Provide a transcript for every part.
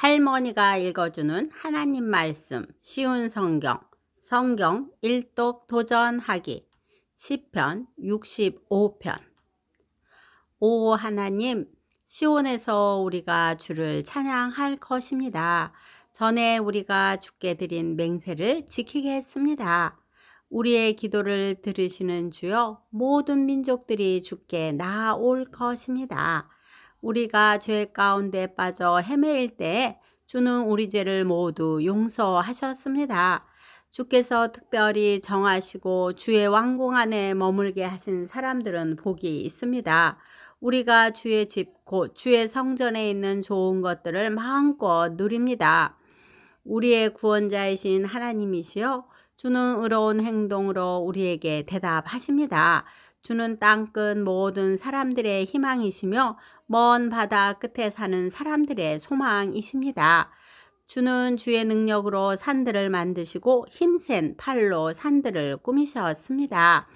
할머니가 읽어주는 하나님 말씀 쉬운 성경 성경 일독 도전하기 10편 65편 오 하나님 시온에서 우리가 주를 찬양할 것입니다. 전에 우리가 주께 드린 맹세를 지키게 했습니다. 우리의 기도를 들으시는 주여 모든 민족들이 주께 나아올 것입니다. 우리가 죄 가운데 빠져 헤매일 때 주는 우리 죄를 모두 용서하셨습니다. 주께서 특별히 정하시고 주의 왕궁 안에 머물게 하신 사람들은 복이 있습니다. 우리가 주의 집, 곧 주의 성전에 있는 좋은 것들을 마음껏 누립니다. 우리의 구원자이신 하나님이시여 주는 의로운 행동으로 우리에게 대답하십니다. 주는 땅끝 모든 사람들의 희망이시며 먼 바다 끝에 사는 사람들의 소망이십니다. 주는 주의 능력으로 산들을 만드시고 힘센 팔로 산들을 꾸미셨습니다.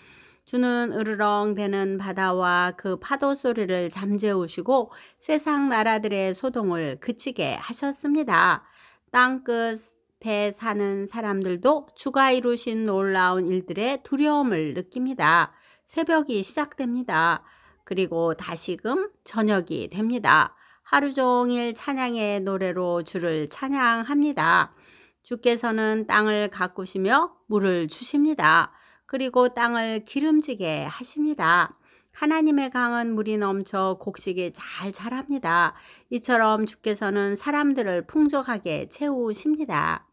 주는 으르렁대는 바다와 그 파도 소리를 잠재우시고 세상 나라들의 소동을 그치게 하셨습니다. 땅끝 에 사는 사람들도 주가 이루신 놀라운 일들의 두려움을 느낍니다. 새벽이 시작됩니다. 그리고 다시금 저녁이 됩니다. 하루 종일 찬양의 노래로 주를 찬양합니다. 주께서는 땅을 가꾸시며 물을 주십니다. 그리고 땅을 기름지게 하십니다. 하나님의 강은 물이 넘쳐 곡식이 잘 자랍니다. 이처럼 주께서는 사람들을 풍족하게 채우십니다.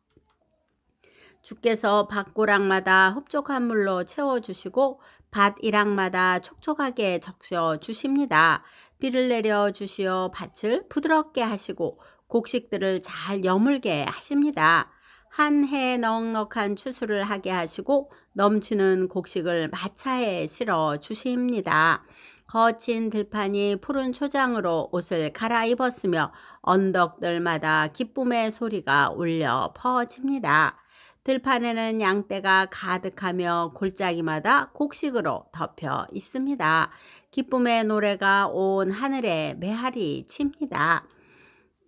주께서 밭고랑마다 흡족한 물로 채워주시고 밭이랑마다 촉촉하게 적셔 주십니다. 비를 내려 주시어 밭을 부드럽게 하시고 곡식들을 잘 여물게 하십니다. 한 해 넉넉한 추수를 하게 하시고 넘치는 곡식을 마차에 실어 주십니다. 거친 들판이 푸른 초장으로 옷을 갈아입었으며 언덕들마다 기쁨의 소리가 울려 퍼집니다. 들판에는 양떼가 가득하며 골짜기마다 곡식으로 덮여 있습니다. 기쁨의 노래가 온 하늘에 메아리 칩니다.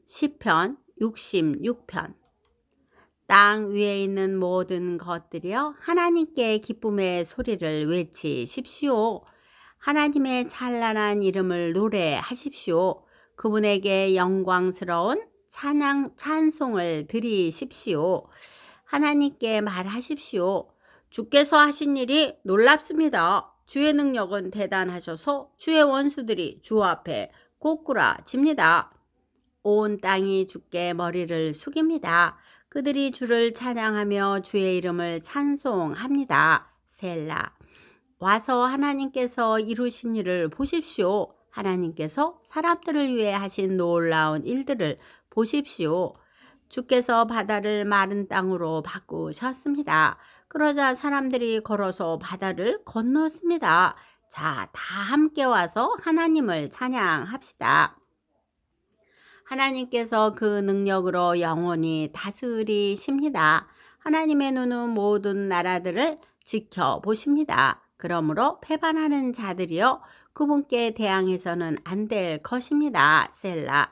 시편 66편 땅 위에 있는 모든 것들이여 하나님께 기쁨의 소리를 외치십시오. 하나님의 찬란한 이름을 노래하십시오. 그분에게 영광스러운 찬양 찬송을 드리십시오. 하나님께 말하십시오. 주께서 하신 일이 놀랍습니다. 주의 능력은 대단하셔서 주의 원수들이 주 앞에 꼬꾸라집니다. 온 땅이 주께 머리를 숙입니다. 그들이 주를 찬양하며 주의 이름을 찬송합니다. 셀라. 와서 하나님께서 이루신 일을 보십시오. 하나님께서 사람들을 위해 하신 놀라운 일들을 보십시오. 주께서 바다를 마른 땅으로 바꾸셨습니다. 그러자 사람들이 걸어서 바다를 건넜습니다. 자, 다 함께 와서 하나님을 찬양합시다. 하나님께서 그 능력으로 영원히 다스리십니다. 하나님의 눈은 모든 나라들을 지켜보십니다. 그러므로 패반하는 자들이여 그분께 대항해서는 안 될 것입니다. 셀라.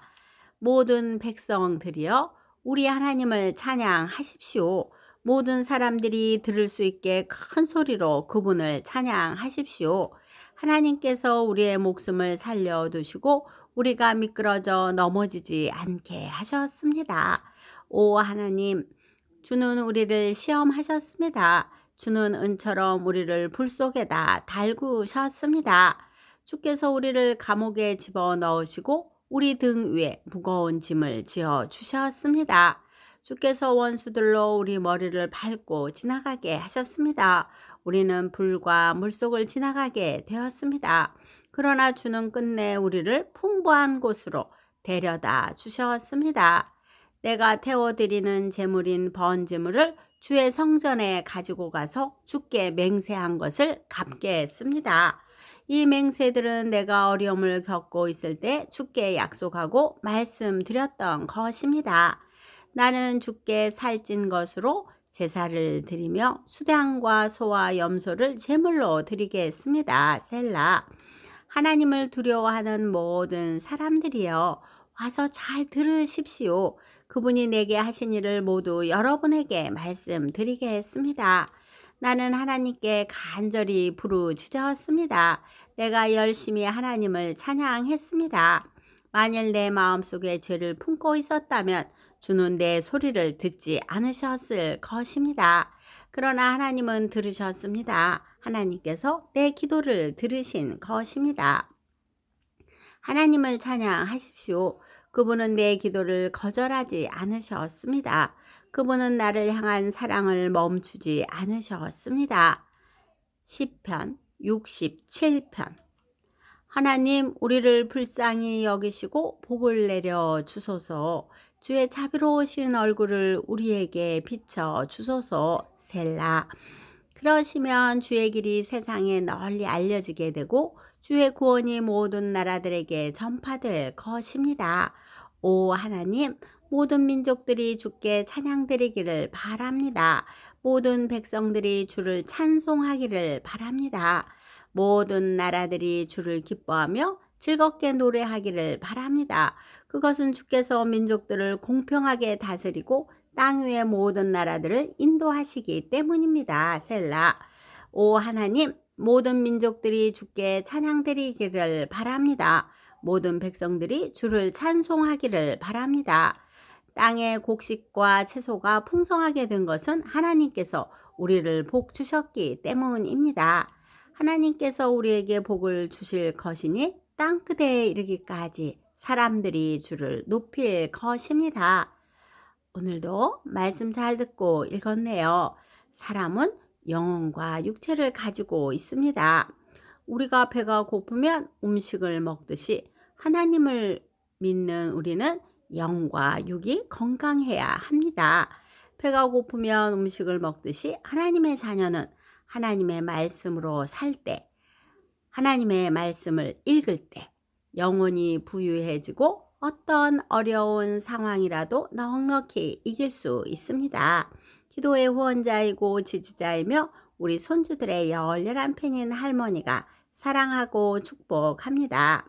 모든 백성들이여 우리 하나님을 찬양하십시오. 모든 사람들이 들을 수 있게 큰 소리로 그분을 찬양하십시오. 하나님께서 우리의 목숨을 살려두시고 우리가 미끄러져 넘어지지 않게 하셨습니다. 오 하나님, 주는 우리를 시험하셨습니다. 주는 은처럼 우리를 불 속에다 달구셨습니다. 주께서 우리를 감옥에 집어 넣으시고 우리 등 위에 무거운 짐을 지어 주셨습니다. 주께서 원수들로 우리 머리를 밟고 지나가게 하셨습니다. 우리는 불과 물속을 지나가게 되었습니다. 그러나 주는 끝내 우리를 풍부한 곳으로 데려다 주셨습니다. 내가 태워드리는 제물인 번제물을 주의 성전에 가지고 가서 주께 맹세한 것을 갚게 했습니다. 이 맹세들은 내가 어려움을 겪고 있을 때 주께 약속하고 말씀드렸던 것입니다. 나는 주께 살찐 것으로 제사를 드리며 수량과 소와 염소를 제물로 드리겠습니다. 셀라. 하나님을 두려워하는 모든 사람들이여 와서 잘 들으십시오. 그분이 내게 하신 일을 모두 여러분에게 말씀드리겠습니다. 나는 하나님께 간절히 부르짖었습니다. 내가 열심히 하나님을 찬양했습니다. 만일 내 마음속에 죄를 품고 있었다면 주는 내 소리를 듣지 않으셨을 것입니다. 그러나 하나님은 들으셨습니다. 하나님께서 내 기도를 들으신 것입니다. 하나님을 찬양하십시오. 그분은 내 기도를 거절하지 않으셨습니다. 그분은 나를 향한 사랑을 멈추지 않으셨습니다. 시편 67편 하나님 우리를 불쌍히 여기시고 복을 내려 주소서 주의 자비로우신 얼굴을 우리에게 비춰 주소서 셀라 그러시면 주의 길이 세상에 널리 알려지게 되고 주의 구원이 모든 나라들에게 전파될 것입니다. 오 하나님 모든 민족들이 주께 찬양드리기를 바랍니다. 모든 백성들이 주를 찬송하기를 바랍니다. 모든 나라들이 주를 기뻐하며 즐겁게 노래하기를 바랍니다. 그것은 주께서 민족들을 공평하게 다스리고 땅 위의 모든 나라들을 인도하시기 때문입니다. 셀라. 오 하나님, 모든 민족들이 주께 찬양드리기를 바랍니다. 모든 백성들이 주를 찬송하기를 바랍니다. 땅의 곡식과 채소가 풍성하게 된 것은 하나님께서 우리를 복 주셨기 때문입니다. 하나님께서 우리에게 복을 주실 것이니 땅 끝에 이르기까지 사람들이 주를 높일 것입니다. 오늘도 말씀 잘 듣고 읽었네요. 사람은 영혼과 육체를 가지고 있습니다. 우리가 배가 고프면 음식을 먹듯이 하나님을 믿는 우리는 영과 육이 건강해야 합니다. 배가 고프면 음식을 먹듯이 하나님의 자녀는 하나님의 말씀으로 살 때, 하나님의 말씀을 읽을 때, 영혼이 부유해지고 어떤 어려운 상황이라도 넉넉히 이길 수 있습니다. 기도의 후원자이고 지지자이며 우리 손주들의 열렬한 팬인 할머니가 사랑하고 축복합니다.